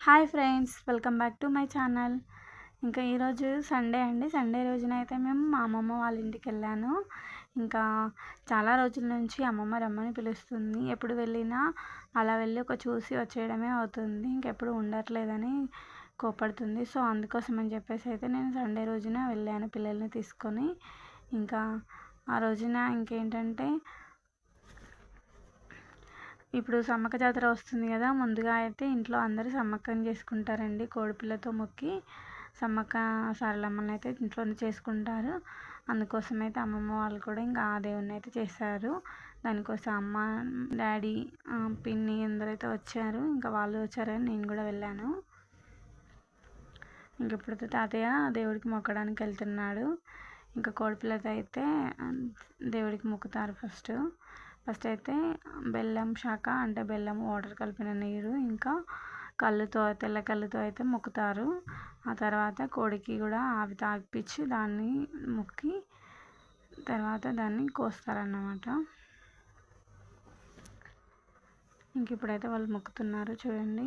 Hi friends welcome back to my channel. ఇంకా ఈరోజు Sunday అండి. సండే రోజున అయితే మేము మా అమ్మమ్మ వాళ్ళ ఇంటికి వెళ్ళాను. ఇంకా చాలా రోజుల నుంచి అమ్మమ్మ రమ్మని పిలుస్తుంది. ఎప్పుడు వెళ్ళినా అలా వెళ్ళి ఒక చూసి వచ్చేయడమే అవుతుంది. ఇంకెప్పుడు ఉండట్లేదని కోపడుతుంది సో అందుకోసం అని చెప్పేసి అయితే నేను సండే రోజున వెళ్ళాను పిల్లల్ని తీసుకొని. ఇంకా ఆ రోజున ఇంకేంటంటే ఇప్పుడు సమ్మక్క జాతర వస్తుంది కదా ముందుగా అయితే ఇంట్లో అందరూ సమ్మక్కని చేసుకుంటారండి. కోడిపిల్లతో మొక్కి సమ్మక్క సారలమ్మని అయితే ఇంట్లోనే చేసుకుంటారు. అందుకోసం అయితే అమ్మమ్మ వాళ్ళు కూడా ఇంకా ఆ దేవుని అయితే చేశారు. దానికోసం అమ్మ డాడీ పిన్ని అందరైతే వచ్చారు. ఇంకా వాళ్ళు వచ్చారని నేను కూడా వెళ్ళాను. ఇంక ఇప్పుడు తాతయ్య దేవుడికి మొక్కడానికి వెళ్తున్నాడు. ఇంకా కోడిపిల్లతో అయితే దేవుడికి మొక్కుతారు ఫస్ట్. ఫస్ట్ అయితే బెల్లం శాఖ అంటే బెల్లం వాటర్ కలిపిన నీరు ఇంకా కళ్ళుతో తెల్ల కళ్ళుతో అయితే మొక్కుతారు. ఆ తర్వాత కోడికి కూడా ఆవి తాగిపించి దాన్ని మొక్కి తర్వాత దాన్ని కోస్తారన్నమాట. ఇంక ఇప్పుడైతే వాళ్ళు మొక్కుతున్నారు చూడండి.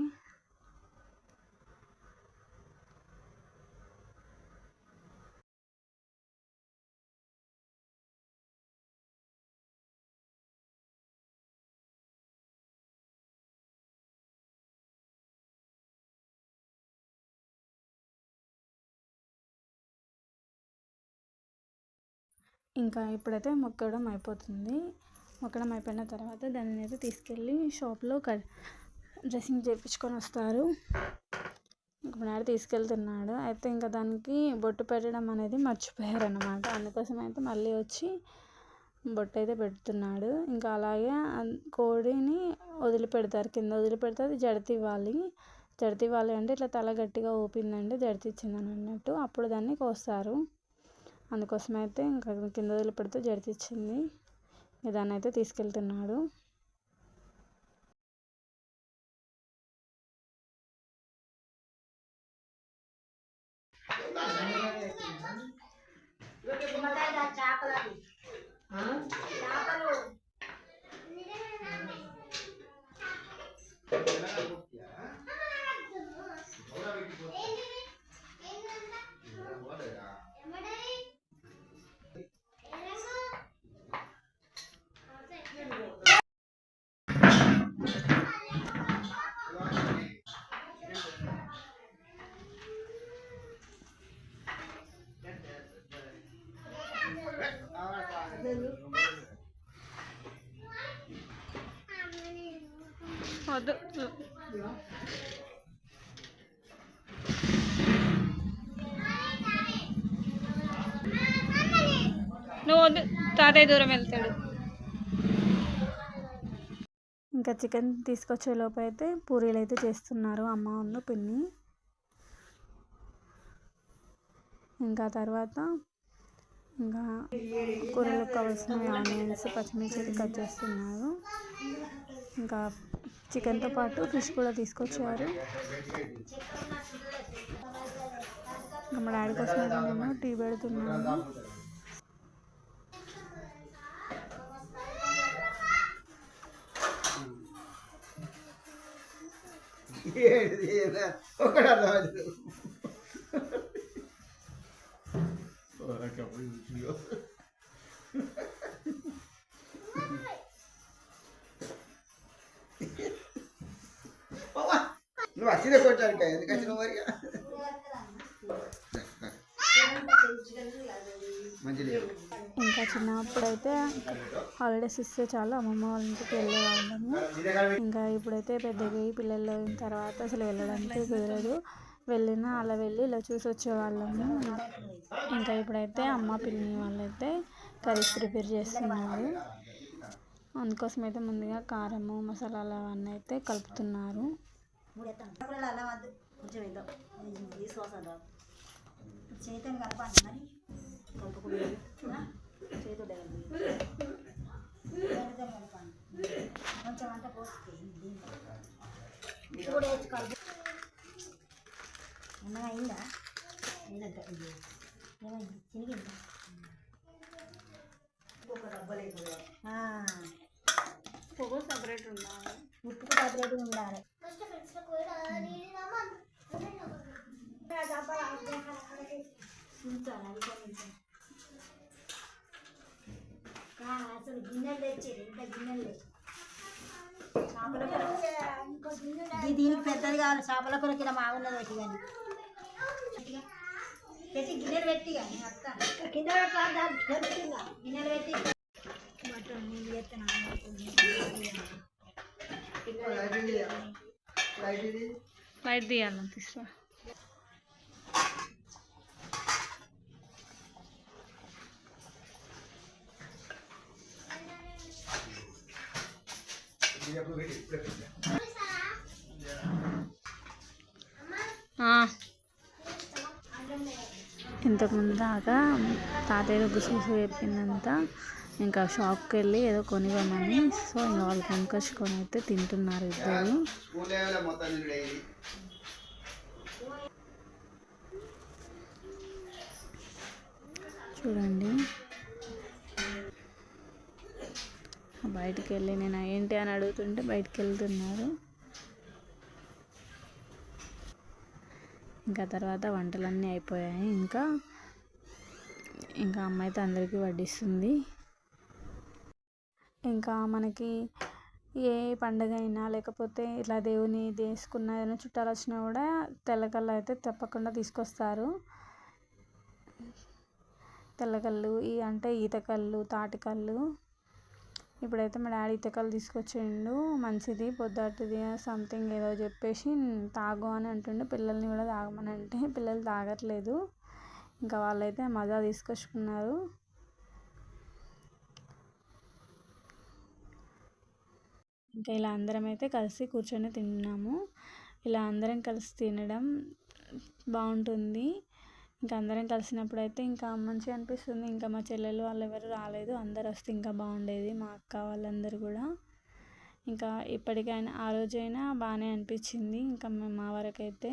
ఇంకా ఇప్పుడైతే మొక్కడం అయిపోతుంది. మొక్కడం అయిపోయిన తర్వాత దాన్ని అయితే తీసుకెళ్ళి షాప్లో క డ్రెస్సింగ్ చేయించుకొని వస్తారు. ఇప్పుడు తీసుకెళ్తున్నాడు. అయితే ఇంకా దానికి బొట్టు పెట్టడం అనేది మర్చిపోయారు అనమాట అందుకోసం అయితే మళ్ళీ వచ్చి బొట్టు అయితే పెడుతున్నాడు. ఇంకా అలాగే కోడిని వదిలిపెడతారు. కింద వదిలిపెడితే అది జడతి ఇవ్వాలి. జడతి ఇవ్వాలి అంటే ఇట్లా తల గట్టిగా ఊపిందంటే జడతి ఇచ్చిందని అన్నట్టు అప్పుడు దాన్ని కోస్తారు. అందుకోసం అయితే ఇంకా కింద వదిలిపెడితే జరిచిచ్చింది దాన్ని అయితే తీసుకెళ్తున్నాడు వద్దు. నువ్వు వద్దు. తాతయ్య దూరం వెళ్తాడు. ఇంకా చికెన్ తీసుకొచ్చే లోపు అయితే పూరీలు అయితే చేస్తున్నారు అమ్మ ఉన్న పిన్ని. ఇంకా తర్వాత ఇంకా కూరలకు కావాల్సిన ఆనియన్స్ పచ్చిమిర్చి కట్ చేస్తున్నారు. ఇంకా చికెన్తో పాటు ఫిష్ కూడా తీసుకొచ్చారు. ఇంకా మా డాడీ కోసం నేను టీ పెడుతున్నాను ఒకటి నువ్వు వచ్చిన కొట్టాను ఎందుకు వచ్చినావు మరి? ఇంకా చిన్నప్పుడు అయితే హాలిడేస్ ఇస్తే చాలు అమ్మమ్మ వాళ్ళ ఇంటికి వెళ్ళేవాళ్ళము. ఇంకా ఇప్పుడైతే పెద్దగా పిల్లలు అయిన తర్వాత అసలు వెళ్ళడానికి కుదరదు. వెళ్ళినా అలా వెళ్ళి ఇలా చూసి వచ్చేవాళ్ళము ఇంకా ఇప్పుడైతే అమ్మ పిల్లి వాళ్ళైతే కర్రీస్ ప్రిపేర్ చేస్తున్నారు. అందుకోసం అయితే ముందుగా కారము మసాలాలు అవన్నీ అయితే కలుపుతున్నారు. చేతిని కలపాలి మరి చేతుడు కొంచెం అంత పోస్తే కూడా వేసి కలుపు ఏమైనా అయిందా ఏమైంది? పొగ సపరేట్ ఉండాలి. ఉప్పు సపరేట్ ఉండాలి. అసలు గిన్నెలు తెచ్చేది ఇంత గిన్నెలు. తెచ్చి దీనికి పెద్దది కావాలి చేపల కొరకు ఇలా మాగున్నది ఒకటి కానీ. గిన్నెలు పెట్టి కానీ అక్క కింద గిన్నెలు పెట్టి బట్టలు నీళ్ళు ఎత్తున్నాను లైట్ ఇది లైట్ ఇది లైట్ తీయాలి తీసుకో ఇది ఇంతకుముందు దాకా తాతయ్య గుసగుస చెప్పిందంత ఇంకా షాప్కి వెళ్ళి ఏదో కొనివ్వమని. సో ఇంకా వాళ్ళు కొనుకొచ్చుకొని అయితే తింటున్నారు ఇద్దరు. చూడండి. బయటికి వెళ్ళి నేను ఏంటి అని అడుగుతుంటే బయటికి వెళ్తున్నారు ఇంకా తర్వాత వంటలన్నీ అయిపోయాయి. ఇంకా ఇంకా అమ్మ అయితే అందరికీ వడ్డిస్తుంది. ఇంకా మనకి ఏ పండగ అయినా లేకపోతే ఇట్లా దేవుని తీసుకున్న ఏదైనా చుట్టాలు వచ్చినా కూడా తెల్లకల్లు అయితే తప్పకుండా తీసుకొస్తారు. తెల్లకల్లు ఈ అంటే ఈతకళ్ళు తాటికల్లు ఇప్పుడైతే మా డాడీ ఈతకళ్ళు తీసుకొచ్చిండు. మంచిది పొద్దుటిది సంథింగ్ ఏదో చెప్పేసి తాగు అని అంటుండే. పిల్లల్ని కూడా తాగమని అంటే పిల్లలు తాగట్లేదు. ఇంకా వాళ్ళైతే మజా తీసుకొచ్చుకున్నారు. ఇంకా ఇలా అందరం అయితే కలిసి కూర్చొని తిన్నాము. ఇలా అందరం కలిసి తినడం బాగుంటుంది. ఇంకా అందరం కలిసినప్పుడు అయితే ఇంకా మంచిగా అనిపిస్తుంది. ఇంకా మా చెల్లెలు వాళ్ళు ఎవరు రాలేదు. అందరు వస్తే ఇంకా బాగుండేది. మా అక్క వాళ్ళందరూ కూడా. ఇంకా ఇప్పటికైనా ఆ రోజైనా బాగానే అనిపించింది. ఇంకా మేము మా వరకైతే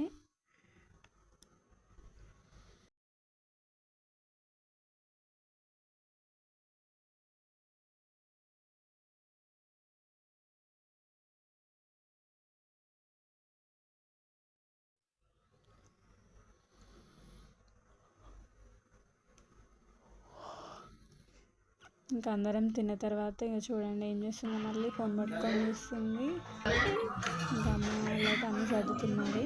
ఇంకా అందరం తిన్న తర్వాత ఇక చూడండి ఏం చేస్తుందో. మళ్ళీ ఫోన్ పట్టుకొని చూస్తుంది. ఇంకా అమ్మ వాళ్ళకి అన్నీ చదువుతున్నారు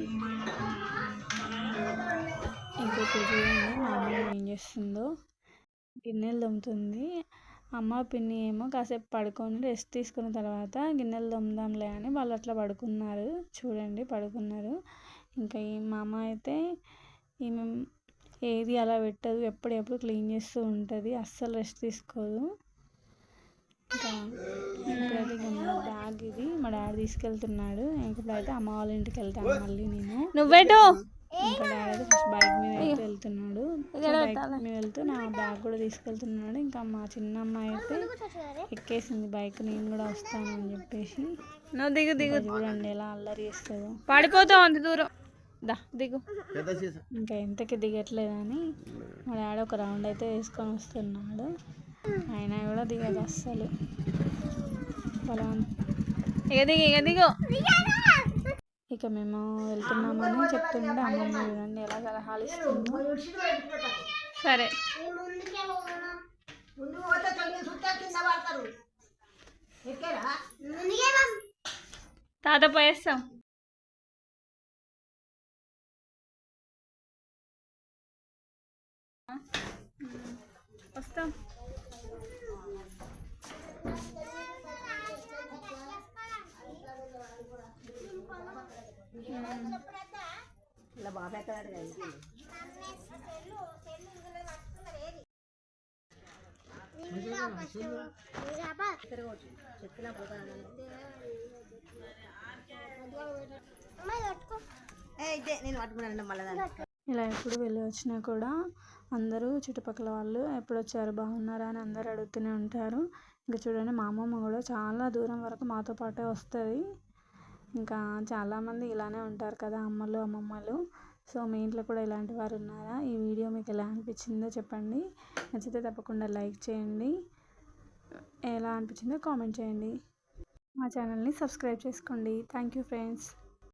ఇంకా ఇప్పుడు చూడండి మా అమ్మ ఏం చేస్తుందో. గిన్నెలు దొమ్ముతుంది అమ్మ పిన్ని ఏమో కాసేపు పడుకొని రెస్ట్ తీసుకున్న తర్వాత గిన్నెలు దొమ్ముదాంలే అని వాళ్ళు అట్లా పడుకున్నారు. చూడండి పడుకున్నారు. ఇంకా ఈ మా అమ్మ అయితే ఈమె ఏది అలా పెట్టదు ఎప్పుడెప్పుడు క్లీన్ చేస్తూ ఉంటుంది అస్సలు రెస్ట్ తీసుకోదు. ఇంకా ఇప్పుడైతే బ్యాగ్ ఇది మా డాడీ తీసుకెళ్తున్నాడు. ఇప్పుడైతే అమ్మ వాళ్ళ ఇంటికి వెళ్తాను మళ్ళీ నేను. నువ్వేటో ఇంకా డాడీ అయితే ఫస్ట్ బైక్ మీద అయితే వెళ్తున్నాడు. బైక్ మీద వెళ్తూ నా బ్యాగ్ కూడా తీసుకెళ్తున్నాడు. ఇంకా మా చిన్న అమ్మాయి అయితే ఎక్కేసింది బైక్ నేను కూడా వస్తాను అని చెప్పేసి. నువ్వు దిగు దిగు. చూడండి ఎలా అల్లరి చేస్తుందో. పడిపోతావు అంత దూరం. దా దిగు. ఇంకా ఎంతకి దిగట్లేదని. మా డాడీ ఒక రౌండ్ అయితే వేసుకొని వస్తున్నాడు. అయినా కూడా దిగదు అస్సలు. ఇక దిగు ఇక దిగు. ఇక మేము వెళ్తున్నామని చెప్తుంటే అమ్మమ్మ చూడండి ఎలా సలహాలు ఇస్తుందో సరే. తాత పోయేస్తాం. వస్తాం. ఇలా బాబా ఎక్కడ ఇదే నేను పట్టుకున్నాను మళ్ళీ ఇలా ఎప్పుడు వెళ్ళి వచ్చినా కూడా అందరూ చుట్టుపక్కల వాళ్ళు ఎప్పుడు వచ్చారు బాగున్నారా అని అందరు అడుగుతూనే ఉంటారు. ఇంకా చూడండి మా అమ్మమ్మ కూడా చాలా దూరం వరకు మాతో పాటే వస్తుంది. ఇంకా చాలామంది ఇలానే ఉంటారు కదా అమ్మలు అమ్మమ్మలు. సో మీ ఇంట్లో కూడా ఇలాంటి వారు ఉన్నారా? ఈ వీడియో మీకు ఎలా అనిపించిందో చెప్పండి. నచ్చితే తప్పకుండా లైక్ చేయండి. ఎలా అనిపించిందో కామెంట్ చేయండి. మా ఛానల్ని సబ్స్క్రైబ్ చేసుకోండి. Thank you friends.